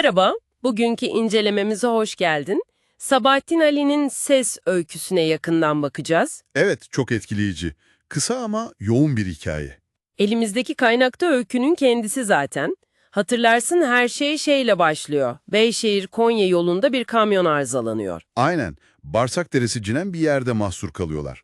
Merhaba, bugünkü incelememize hoş geldin. Sabahattin Ali'nin ses öyküsüne yakından bakacağız. Evet, çok etkileyici. Kısa ama yoğun bir hikaye. Elimizdeki kaynakta öykünün kendisi zaten. Hatırlarsın her şey şeyle başlıyor. Beyşehir-Konya yolunda bir kamyon arızalanıyor. Aynen, Barsak Deresi cinen bir yerde mahsur kalıyorlar.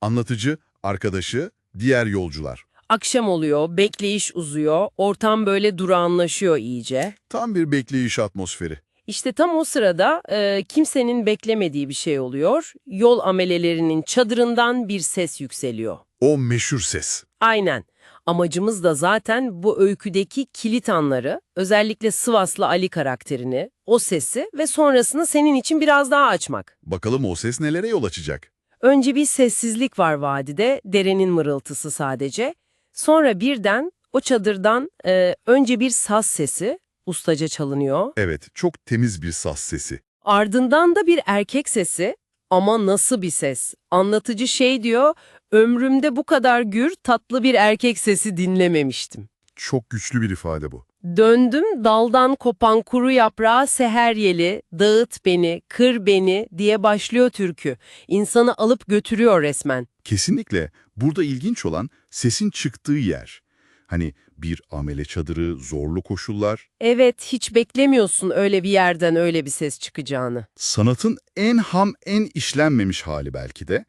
Anlatıcı, arkadaşı, diğer yolcular. Akşam oluyor, bekleyiş uzuyor, ortam böyle durağanlaşıyor iyice. Tam bir bekleyiş atmosferi. İşte tam o sırada e, kimsenin beklemediği bir şey oluyor. Yol amelelerinin çadırından bir ses yükseliyor. O meşhur ses. Aynen. Amacımız da zaten bu öyküdeki kilit anları, özellikle Sivaslı Ali karakterini, o sesi ve sonrasını senin için biraz daha açmak. Bakalım o ses nelere yol açacak? Önce bir sessizlik var vadide, derenin mırıltısı sadece. Sonra birden o çadırdan e, önce bir saz sesi ustaca çalınıyor. Evet, çok temiz bir saz sesi. Ardından da bir erkek sesi ama nasıl bir ses? Anlatıcı şey diyor, ömrümde bu kadar gür tatlı bir erkek sesi dinlememiştim. Çok güçlü bir ifade bu. Döndüm daldan kopan kuru yaprağı seher yeli, dağıt beni, kır beni diye başlıyor türkü. İnsanı alıp götürüyor resmen. Kesinlikle burada ilginç olan sesin çıktığı yer. Hani bir amele çadırı, zorlu koşullar, Evet, hiç beklemiyorsun öyle bir yerden öyle bir ses çıkacağını. sanatın en ham, en işlenmemiş hali belki de,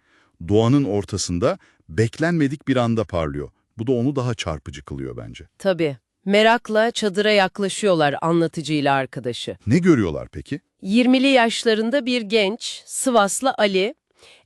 doğanın ortasında beklenmedik bir anda parlıyor. Bu da onu daha çarpıcı kılıyor bence. Tabii. Merakla çadıra yaklaşıyorlar anlatıcıyla arkadaşı. Ne görüyorlar peki? 20'li yaşlarında bir genç, Sivaslı Ali,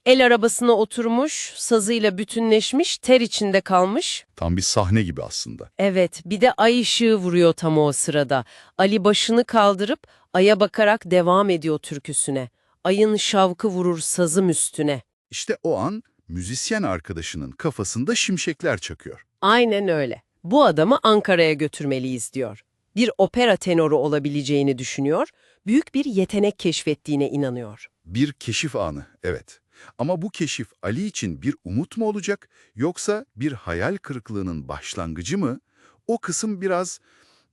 el arabasına oturmuş, sazıyla bütünleşmiş, ter içinde kalmış. Tam bir sahne gibi aslında. Evet, bir de ay ışığı vuruyor tam o sırada. Ali başını kaldırıp aya bakarak devam ediyor türküsüne. Ayın şavkı vurur sazım üstüne. İşte o an müzisyen arkadaşının kafasında şimşekler çakıyor. Aynen öyle. Bu adamı Ankara'ya götürmeliyiz diyor. Bir opera tenoru olabileceğini düşünüyor, büyük bir yetenek keşfettiğine inanıyor. Bir keşif anı, evet. Ama bu keşif Ali için bir umut mu olacak yoksa bir hayal kırıklığının başlangıcı mı? O kısım biraz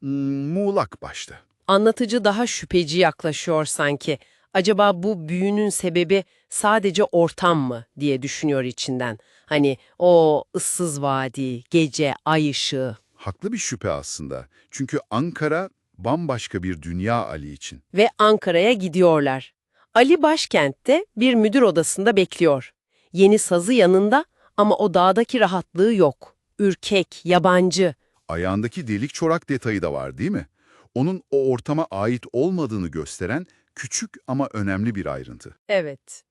hmm, muğlak başta. Anlatıcı daha şüpheci yaklaşıyor sanki. Acaba bu büyünün sebebi sadece ortam mı diye düşünüyor içinden. Hani o ıssız vadi, gece, ay ışığı Haklı bir şüphe aslında. Çünkü Ankara bambaşka bir dünya Ali için. ve Ankara'ya gidiyorlar. Ali başkentte bir müdür odasında bekliyor. Yeni sazı yanında ama o dağdaki rahatlığı yok. Ürkek, yabancı. Ayağındaki delik çorak detayı da var değil mi? Onun o ortama ait olmadığını gösteren küçük ama önemli bir ayrıntı. Evet.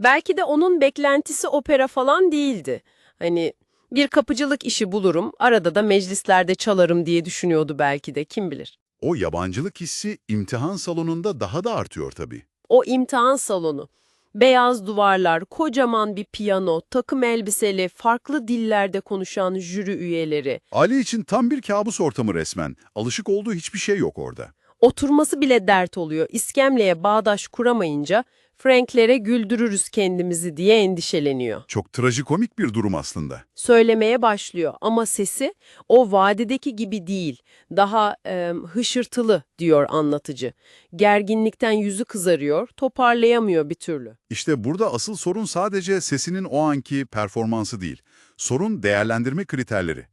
Belki de onun beklentisi opera falan değildi. Hani bir kapıcılık işi bulurum, arada da meclislerde çalarım diye düşünüyordu belki de, kim bilir. O yabancılık hissi imtihan salonunda daha da artıyor tabii. O imtihan salonu. Beyaz duvarlar, kocaman bir piyano, takım elbiseli, farklı dillerde konuşan jüri üyeleri. Ali için tam bir kabus ortamı resmen. Alışık olduğu hiçbir şey yok orada. Oturması bile dert oluyor. İskemleye bağdaş kuramayınca Franklere güldürürüz kendimizi diye endişeleniyor. Çok trajikomik bir durum aslında. Söylemeye başlıyor ama sesi o vadideki gibi değil. Daha e, hışırtılı diyor anlatıcı. Gerginlikten yüzü kızarıyor, toparlayamıyor bir türlü. İşte burada asıl sorun sadece sesinin o anki performansı değil. Sorun değerlendirme kriterleri.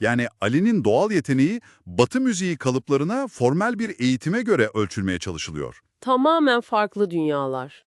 Yani Ali'nin doğal yeteneği Batı müziği kalıplarına formel bir eğitime göre ölçülmeye çalışılıyor. Tamamen farklı dünyalar.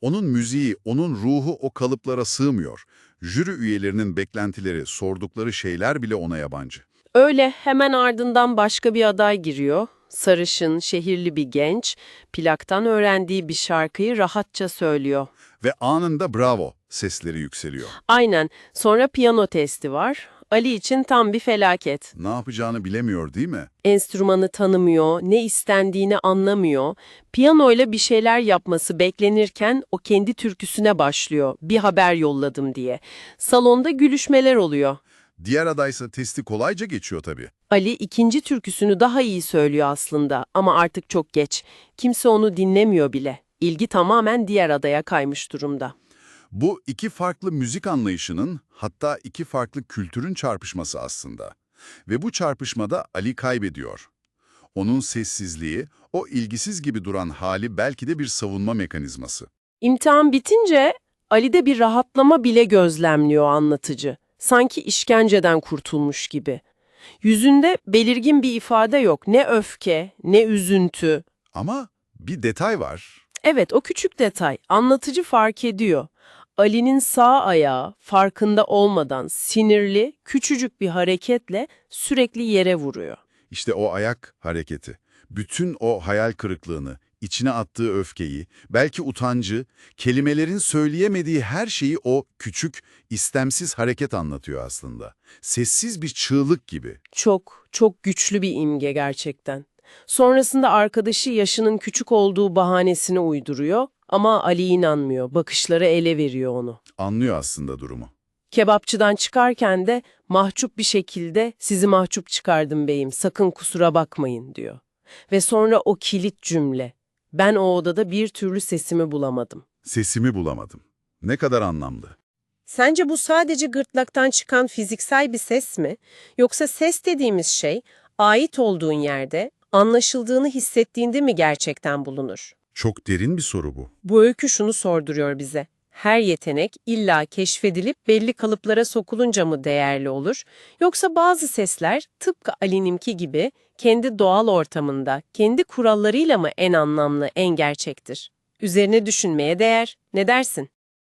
Onun müziği, onun ruhu o kalıplara sığmıyor. Jüri üyelerinin beklentileri, sordukları şeyler bile ona yabancı. Öyle hemen ardından başka bir aday giriyor. Sarışın, şehirli bir genç, plaktan öğrendiği bir şarkıyı rahatça söylüyor. Ve anında bravo sesleri yükseliyor. Aynen. Sonra piyano testi var. Ali için tam bir felaket. Ne yapacağını bilemiyor değil mi? Enstrümanı tanımıyor, ne istendiğini anlamıyor. Piyanoyla bir şeyler yapması beklenirken o kendi türküsüne başlıyor. Bir haber yolladım diye. Salonda gülüşmeler oluyor. Diğer adaysa testi kolayca geçiyor tabii. Ali ikinci türküsünü daha iyi söylüyor aslında ama artık çok geç. Kimse onu dinlemiyor bile. İlgi tamamen diğer adaya kaymış durumda. Bu iki farklı müzik anlayışının hatta iki farklı kültürün çarpışması aslında. Ve bu çarpışmada Ali kaybediyor. Onun sessizliği, o ilgisiz gibi duran hali belki de bir savunma mekanizması. İmtihan bitince Ali'de bir rahatlama bile gözlemliyor anlatıcı. Sanki işkenceden kurtulmuş gibi. Yüzünde belirgin bir ifade yok. Ne öfke, ne üzüntü. Ama bir detay var. Evet, o küçük detay. Anlatıcı fark ediyor. Ali'nin sağ ayağı farkında olmadan sinirli, küçücük bir hareketle sürekli yere vuruyor. İşte o ayak hareketi. Bütün o hayal kırıklığını, içine attığı öfkeyi, belki utancı, kelimelerin söyleyemediği her şeyi o küçük, istemsiz hareket anlatıyor aslında. Sessiz bir çığlık gibi. Çok, çok güçlü bir imge gerçekten. Sonrasında arkadaşı yaşının küçük olduğu bahanesini uyduruyor ama Ali inanmıyor. Bakışları ele veriyor onu. Anlıyor aslında durumu. Kebapçıdan çıkarken de mahcup bir şekilde sizi mahcup çıkardım beyim sakın kusura bakmayın diyor. Ve sonra o kilit cümle. Ben o odada bir türlü sesimi bulamadım. Sesimi bulamadım. Ne kadar anlamlı. Sence bu sadece gırtlaktan çıkan fiziksel bir ses mi? Yoksa ses dediğimiz şey ait olduğun yerde, anlaşıldığını hissettiğinde mi gerçekten bulunur? Çok derin bir soru bu. Bu öykü şunu sorduruyor bize. Her yetenek illa keşfedilip belli kalıplara sokulunca mı değerli olur? Yoksa bazı sesler tıpkı Ali'ninki gibi kendi doğal ortamında, kendi kurallarıyla mı en anlamlı, en gerçektir? Üzerine düşünmeye değer. Ne dersin?